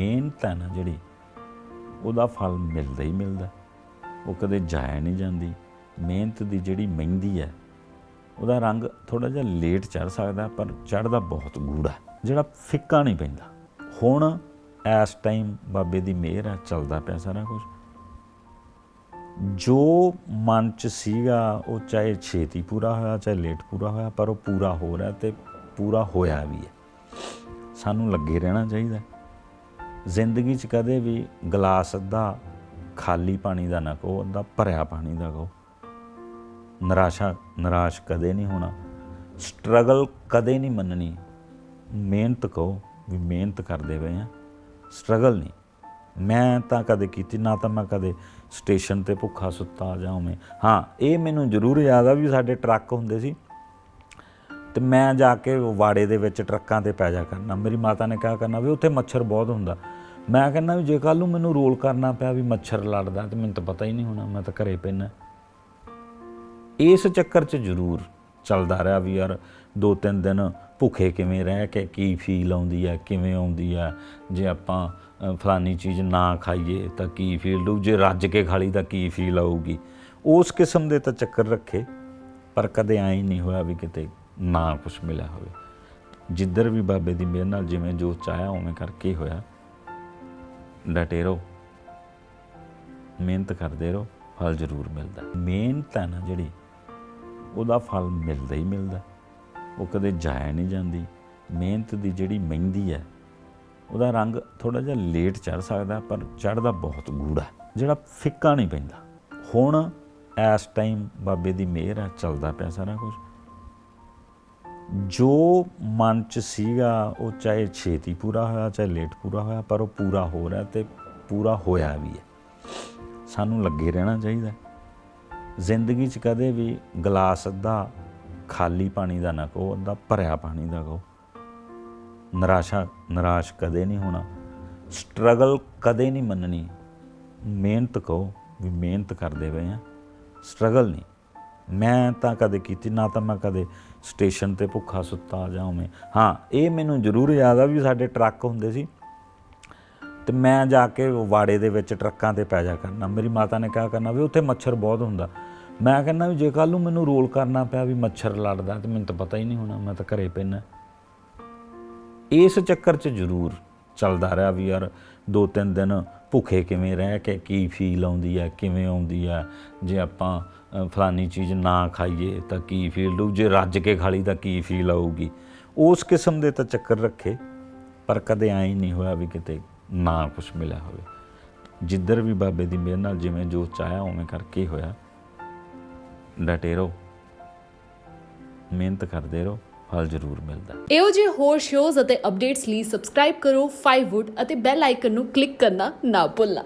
ਮਿਹਨਤ ਹੈ ਨਾ ਜਿਹੜੀ, ਉਹਦਾ ਫਲ ਮਿਲਦਾ ਹੀ ਮਿਲਦਾ। ਉਹ ਕਦੇ ਜਾਇਆ ਨਹੀਂ ਜਾਂਦੀ। ਮਿਹਨਤ ਦੀ ਜਿਹੜੀ ਮਹਿੰਦੀ ਹੈ, ਉਹਦਾ ਰੰਗ ਥੋੜਾ ਜਿਹਾ ਲੇਟ ਚੜ ਸਕਦਾ, ਪਰ ਚੜਦਾ ਬਹੁਤ ਗੂੜਾ ਜਿਹੜਾ ਫਿੱਕਾ ਨਹੀਂ ਪੈਂਦਾ। ਹੁਣ ਇਸ ਟਾਈਮ ਬਾਬੇ ਦੀ ਮਿਹਰ ਹੈ, ਚੱਲਦਾ ਪਿਆ ਸਾਰਾ ਕੁਝ ਜੋ ਮਨ ਚ ਸੀਗਾ, ਉਹ ਚਾਹੇ ਛੇਤੀ ਪੂਰਾ ਹੋਇਆ, ਚਾਹੇ ਲੇਟ ਪੂਰਾ ਹੋਇਆ, ਪਰ ਉਹ ਪੂਰਾ ਹੋ ਰਿਹਾ ਤੇ ਪੂਰਾ ਹੋਇਆ ਵੀ ਹੈ। ਸਾਨੂੰ ਲੱਗੇ ਰਹਿਣਾ ਚਾਹੀਦਾ ਜ਼ਿੰਦਗੀ 'ਚ ਕਦੇ ਵੀ ਗਲਾਸ ਅੱਧਾ ਖਾਲੀ ਪਾਣੀ ਦਾ ਨਾ ਕਹੋ, ਅੱਧਾ ਭਰਿਆ ਪਾਣੀ ਦਾ ਕਹੋ। ਨਿਰਾਸ਼ਾ, ਨਿਰਾਸ਼ ਕਦੇ ਨਹੀਂ ਹੋਣਾ। ਸਟਰਗਲ ਕਦੇ ਨਹੀਂ ਮੰਨਣੀ। ਮਿਹਨਤ ਕਹੋ ਵੀ ਮਿਹਨਤ ਕਰਦੇ ਪਏ ਆ। ਸਟਰਗਲ ਨਹੀਂ। ਮੈਂ ਤਾਂ ਕਦੇ ਕੀਤੀ, ਨਾ ਤਾਂ ਮੈਂ ਕਦੇ ਸਟੇਸ਼ਨ ਤੇ ਭੁੱਖਾ ਸੁੱਤਾ ਜਾਂ ਉਵੇਂ। ਹਾਂ, ਇਹ ਮੈਨੂੰ ਜ਼ਰੂਰ ਯਾਦ ਆ ਵੀ ਸਾਡੇ ਟਰੱਕ ਹੁੰਦੇ ਸੀ। ਤੇ ਮੈਂ ਜਾ ਕੇ ਵਾੜੇ ਦੇ ਵਿੱਚ ਟਰੱਕਾਂ ਤੇ ਪੈ ਜਾ ਕਰਨਾ। ਮੇਰੀ ਮਾਤਾ ਨੇ ਕਿਹਾ ਕਰਨਾ ਵੀ ਉੱਥੇ ਮੱਛਰ ਬਹੁਤ ਹੁੰਦਾ। ਮੈਂ ਕਹਿੰਦਾ ਵੀ ਜੇ ਕੱਲ ਨੂੰ ਮੈਨੂੰ ਰੋਲ ਕਰਨਾ ਪਿਆ ਵੀ ਮੱਛਰ ਲੜਦਾ, ਤੇ ਮੈਨੂੰ ਤਾਂ ਪਤਾ ਹੀ ਨਹੀਂ ਹੋਣਾ, ਮੈਂ ਤਾਂ ਘਰੇ ਪੈਣਾ ਇਸ ਚੱਕਰ 'ਚ ਜ਼ਰੂਰ ਚੱਲਦਾ ਰਿਹਾ ਵੀ ਯਾਰ ਦੋ ਤਿੰਨ ਦਿਨ ਭੁੱਖੇ ਕਿਵੇਂ ਰਹਿ ਕੇ, ਕੀ ਫੀਲ ਆਉਂਦੀ ਹੈ, ਕਿਵੇਂ ਆਉਂਦੀ ਹੈ? ਜੇ ਆਪਾਂ ਫਲਾਨੀ ਚੀਜ਼ ਨਾ ਖਾਈਏ, ਤਾਂ ਕੀ ਫੀਲ ਲੂ ਜੇ ਰੱਜ ਕੇ ਖਾ ਲਈ, ਤਾਂ ਕੀ ਫੀਲ ਆਊਗੀ? ਉਸ ਕਿਸਮ ਦੇ ਤਾਂ ਚੱਕਰ ਰੱਖੇ, ਪਰ ਕਦੇ ਐਂ ਹੀ ਨਹੀਂ ਹੋਇਆ ਵੀ ਕਿਤੇ ਨਾ ਕੁਝ ਮਿਲਿਆ ਹੋਵੇ। ਜਿੱਧਰ ਵੀ ਬਾਬੇ ਦੀ ਮਿਹਰ ਨਾਲ ਜਿਵੇਂ ਜੋ ਚਾਹਿਆ, ਉਵੇਂ ਕਰਕੇ ਹੋਇਆ। ਡਟੇ ਰਹੋ ਮਿਹਨਤ ਕਰਦੇ ਰਹੋ, ਫਲ ਜ਼ਰੂਰ ਮਿਲਦਾ। ਮਿਹਨਤ ਹੈ ਨਾ ਜਿਹੜੀ, ਉਹਦਾ ਫਲ ਮਿਲਦਾ ਹੀ ਮਿਲਦਾ। ਉਹ ਕਦੇ ਜਾਇਆ ਨਹੀਂ ਜਾਂਦੀ। ਮਿਹਨਤ ਦੀ ਜਿਹੜੀ ਮਹਿੰਦੀ ਹੈ, ਉਹਦਾ ਰੰਗ ਥੋੜਾ ਜਿਹਾ ਲੇਟ ਚੜ ਸਕਦਾ, ਪਰ ਚੜਦਾ ਬਹੁਤ ਗੂੜਾ ਜਿਹੜਾ ਫਿੱਕਾ ਨਹੀਂ ਪੈਂਦਾ। ਹੁਣ ਇਸ ਟਾਈਮ ਬਾਬੇ ਦੀ ਮਿਹਰ ਹੈ, ਚੱਲਦਾ ਪਿਆ ਸਾਰਾ ਕੁਝ ਜੋ ਮਨ ਚ ਸੀਗਾ, ਉਹ ਚਾਹੇ ਛੇਤੀ ਪੂਰਾ ਹੋਇਆ, ਚਾਹੇ ਲੇਟ ਪੂਰਾ ਹੋਇਆ, ਪਰ ਉਹ ਪੂਰਾ ਹੋ ਰਿਹਾ ਤੇ ਪੂਰਾ ਹੋਇਆ ਵੀ ਹੈ। ਸਾਨੂੰ ਲੱਗੇ ਰਹਿਣਾ ਚਾਹੀਦਾ ਜ਼ਿੰਦਗੀ 'ਚ ਕਦੇ ਵੀ ਗਲਾਸ ਅੱਧਾ ਖਾਲੀ ਪਾਣੀ ਦਾ ਨਾ ਕਹੋ, ਅੱਧਾ ਭਰਿਆ ਪਾਣੀ ਦਾ ਕਹੋ। ਨਿਰਾਸ਼ਾ, ਨਿਰਾਸ਼ ਕਦੇ ਨਹੀਂ ਹੋਣਾ। ਸਟਰਗਲ ਕਦੇ ਨਹੀਂ ਮੰਨਣੀ। ਮਿਹਨਤ ਕਹੋ ਵੀ ਮਿਹਨਤ ਕਰਦੇ ਪਏ ਆ ਸਟਰਗਲ ਨਹੀਂ। ਮੈਂ ਤਾਂ ਕਦੇ ਕੀਤੀ, ਨਾ ਤਾਂ ਮੈਂ ਕਦੇ ਸਟੇਸ਼ਨ ਤੇ ਭੁੱਖਾ ਸੁੱਤਾ ਜਾਂ ਉਵੇਂ। ਹਾਂ, ਇਹ ਮੈਨੂੰ ਜ਼ਰੂਰ ਯਾਦ ਆ ਵੀ ਸਾਡੇ ਟਰੱਕ ਹੁੰਦੇ ਸੀ ਤੇ ਮੈਂ ਜਾ ਕੇ ਵਾੜੇ ਦੇ ਵਿੱਚ ਟਰੱਕਾਂ ਤੇ ਪੈ ਜਾ ਕਰਨਾ। ਮੇਰੀ ਮਾਤਾ ਨੇ ਕਿਹਾ ਕਰਨਾ ਵੀ ਉੱਥੇ ਮੱਛਰ ਬਹੁਤ ਹੁੰਦਾ। ਮੈਂ ਕਹਿੰਦਾ ਵੀ ਜੇ ਕੱਲ ਨੂੰ ਮੈਨੂੰ ਰੋਲ ਕਰਨਾ ਪਿਆ ਵੀ ਮੱਛਰ ਲੜਦਾ, ਤੇ ਮੈਨੂੰ ਤਾਂ ਪਤਾ ਹੀ ਨਹੀਂ ਹੋਣਾ, ਮੈਂ ਤਾਂ ਘਰੇ ਪੈਣਾ। ਇਸ ਚੱਕਰ 'ਚ ਜ਼ਰੂਰ ਚੱਲਦਾ ਰਿਹਾ ਵੀ ਯਾਰ, ਦੋ ਤਿੰਨ ਦਿਨ ਭੁੱਖੇ ਕਿਵੇਂ ਰਹਿ ਕੇ ਕੀ ਫੀਲ ਆਉਂਦੀ ਹੈ, ਕਿਵੇਂ ਆਉਂਦੀ ਹੈ, ਜੇ ਆਪਾਂ ਫਲਾਨੀ ਚੀਜ਼ ਨਾ ਖਾਈਏ ਤਾਂ ਕੀ ਫੀਲ ਲੂ ਜੇ ਰੱਜ ਕੇ ਖਾਲੀ ਤਾਂ ਕੀ ਫੀਲ ਆਊਗੀ? ਉਸ ਕਿਸਮ ਦੇ ਤਾਂ ਚੱਕਰ ਰੱਖੇ, ਪਰ ਕਦੇ ਐਂ ਹੀ ਨਹੀਂ ਹੋਇਆ ਵੀ ਕਿਤੇ ਨਾ ਕੁਝ ਮਿਲਿਆ ਹੋਵੇ। ਜਿੱਧਰ ਵੀ ਬਾਬੇ ਦੀ ਮਿਹਰ ਨਾਲ ਜਿਵੇਂ ਜੋ ਚਾਹਿਆ, ਉਵੇਂ ਕਰਕੇ ਹੀ ਹੋਇਆ। ਡਟੇ ਰਹੋ। ਮਿਹਨਤ ਕਰਦੇ ਰਹੋ, ਫਲ ਜ਼ਰੂਰ ਮਿਲਦਾ। ਇਹੋ ਜਿਹੇ ਹੋਰ ਸ਼ੋਜ਼ ਅਤੇ ਅਪਡੇਟਸ ਲਈ ਸਬਸਕ੍ਰਾਈਬ ਕਰੋ 5wood ਅਤੇ ਬੈਲ ਆਈਕਨ ਨੂੰ ਕਲਿੱਕ ਕਰਨਾ ਨਾ ਭੁੱਲਣਾ।